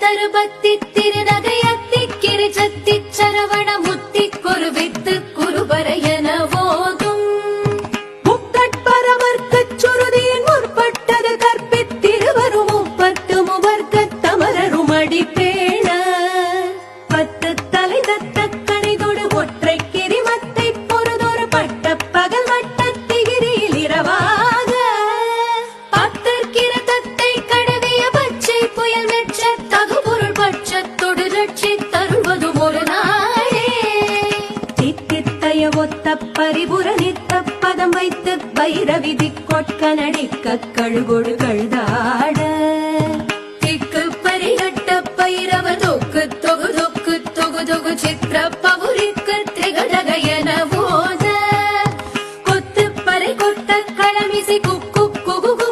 தருபத்தி திருநகையத்தி கிரிஜத்தி சரவண முத்தி குருவித்து குருபரையன போதும் முக்கட்பரமர்க்கச் சுருதியின் முற்பட்டது கற்பித்திருவரும் முப்பத்து முவர்க்க தமரரும் அடிப்பேண பத்து தலை பச்ச தகு பொருள் பட்சத்தொடு லட்சி தருள்வதும் ஒரு நாளே. தித்தித்தய ஒத்த பரிபுர நித்த பதம் வைத்து பைரவி திக்கொட்க நடிக்க கழுகொடு கழுதாட திக்கு பரிகட்ட பைரவ குக்கு குகு